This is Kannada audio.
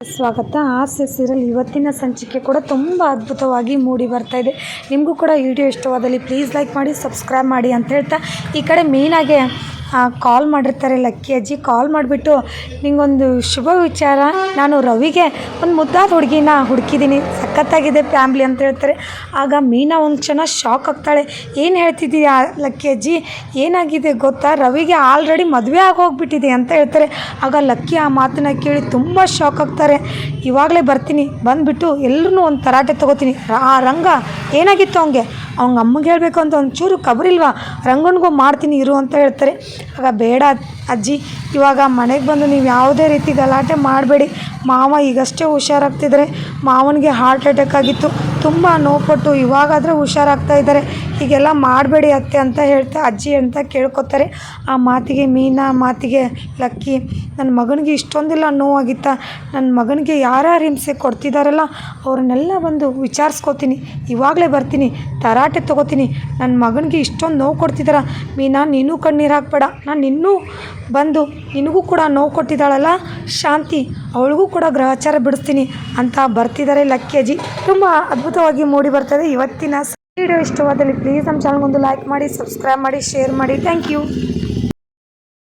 ಸ್ವಾಗತ. ಹಾಸ್ಯ ಸೀರಿಯಲ್ ಇವತ್ತಿನ ಸಂಚಿಕೆ ಕೂಡ ತುಂಬ ಅದ್ಭುತವಾಗಿ ಮೂಡಿ ಬರ್ತಾ ಇದೆ. ನಿಮಗೂ ಕೂಡ ವಿಡಿಯೋ ಇಷ್ಟವಾದಲ್ಲಿ ಪ್ಲೀಸ್ ಲೈಕ್ ಮಾಡಿ, ಸಬ್ಸ್ಕ್ರೈಬ್ ಮಾಡಿ ಅಂತ ಹೇಳ್ತಾ ಈ ಕಡೆ ಮೇಯ್ನಾಗೆ ಕಾಲ್ ಮಾಡಿರ್ತಾರೆ ಲಕ್ಕಿ ಅಜ್ಜಿ. ಕಾಲ್ ಮಾಡಿಬಿಟ್ಟು, ನಿಂಗೊಂದು ಶುಭ ವಿಚಾರ. ನಾನು ರವಿಗೆ ಒಂದು ಮುದ್ದಾದ ಹುಡುಗಿನ ಹುಡುಕಿದ್ದೀನಿ. ಸಖತ್ತಾಗಿದೆ ಫ್ಯಾಮ್ಲಿ ಅಂತ ಹೇಳ್ತಾರೆ. ಆಗ ಮೀನಾ ಒಂದು ಕ್ಷಣ ಶಾಕ್ ಆಗ್ತಾಳೆ. ಏನು ಹೇಳ್ತಿದ್ದೀಯ ಲಕ್ಕಿ ಅಜ್ಜಿ? ಏನಾಗಿದೆ ಗೊತ್ತಾ? ರವಿಗೆ ಆಲ್ರೆಡಿ ಮದುವೆ ಆಗೋಗ್ಬಿಟ್ಟಿದೆ ಅಂತ ಹೇಳ್ತಾರೆ. ಆಗ ಲಕ್ಕಿ ಆ ಮಾತನ್ನ ಕೇಳಿ ತುಂಬ ಶಾಕ್ ಆಗ್ತಾರೆ. ಇವಾಗಲೇ ಬರ್ತೀನಿ. ಬಂದುಬಿಟ್ಟು ಎಲ್ಲರೂ ಒಂದು ತರಾಟೆ ತೊಗೋತೀನಿ. ಆ ರಂಗ ಏನಾಗಿತ್ತು ಅವನಿಗೆ ಅವ್ನ ಅಮ್ಮಗೆ ಹೇಳಬೇಕು ಅಂತ ಒಂಚೂರು ಕಬರಿಲ್ವಾ? ರಂಗನಿಗೂ ಮಾಡ್ತೀನಿ, ಇರು ಅಂತ ಹೇಳ್ತಾರೆ. ಆಗ ಬೇಡ ಅಜ್ಜಿ, ಇವಾಗ ಮನೆಗೆ ಬಂದು ನೀವು ಯಾವುದೇ ರೀತಿ ಗಲಾಟೆ ಮಾಡಬೇಡಿ. ಮಾವ ಈಗಷ್ಟೇ ಹುಷಾರಾಗ್ತಿದ್ದಾರೆ ಮಾವನಿಗೆ ಹಾರ್ಟ್ ಅಟ್ಯಾಕ್ ಆಗಿತ್ತು. ತುಂಬ ನೋವುಪಟ್ಟು, ಇವಾಗಾದರೆ ಹುಷಾರಾಗ್ತಾ ಇದ್ದಾರೆ ಹೀಗೆಲ್ಲ ಮಾಡಬೇಡಿ ಅತ್ತೆ ಅಂತ ಹೇಳ್ತಾ ಅಜ್ಜಿ ಅಂತ ಕೇಳ್ಕೊತಾರೆ. ಆ ಮಾತಿಗೆ ಮೀನಾ, ಮಾತಿಗೆ ಲಕ್ಕಿ ನನ್ನ ಮಗನಿಗೆ ಇಷ್ಟೊಂದಿಲ್ಲ ನೋವಾಗಿತ್ತಾ? ನನ್ನ ಮಗನಿಗೆ ಯಾರ್ಯಾರು ಹಿಂಸೆ ಕೊಡ್ತಿದ್ದಾರಲ್ಲ ಅವ್ರನ್ನೆಲ್ಲ ಬಂದು ವಿಚಾರಿಸ್ಕೋತೀನಿ. ಇವಾಗಲೇ ಬರ್ತೀನಿ. ತರಾಟೆ ತಗೋತೀನಿ. ನನ್ನ ಮಗನಿಗೆ ಇಷ್ಟೊಂದು ನೋವು ಕೊಡ್ತಿದ್ದಾರ ಮೀನಾ, ನೀನು ಕಣ್ಣೀರು ಹಾಕ್ಬೇಡ. ನಾನು ಇನ್ನೂ ಬಂದು ನಿನಗೂ ಕೂಡ ನೋವು ಕೊಟ್ಟಿದ್ದಾಳಲ್ಲ ಶಾಂತಿ, ಅವಳಿಗೂ ಕೂಡ ಗ್ರಹಚಾರ ಬಿಡಿಸ್ತೀನಿ. ಅಂತ ಬರ್ತಿದ್ದಾರೆ ಲಕ್ಕೇಜಿ ತುಂಬ ಅದ್ಭುತವಾಗಿ ಮೂಡಿ ಬರ್ತದೆ ಇವತ್ತಿನ ವಿಡಿಯೋ ಇಷ್ಟವಾದಲ್ಲಿ ಪ್ಲೀಸ್ ನಮ್ಮ ಚಾನಲ್ಗೊಂದು ಲೈಕ್ ಮಾಡಿ ಸಬ್ಸ್ಕ್ರೈಬ್ ಮಾಡಿ ಶೇರ್ ಮಾಡಿ. Thank you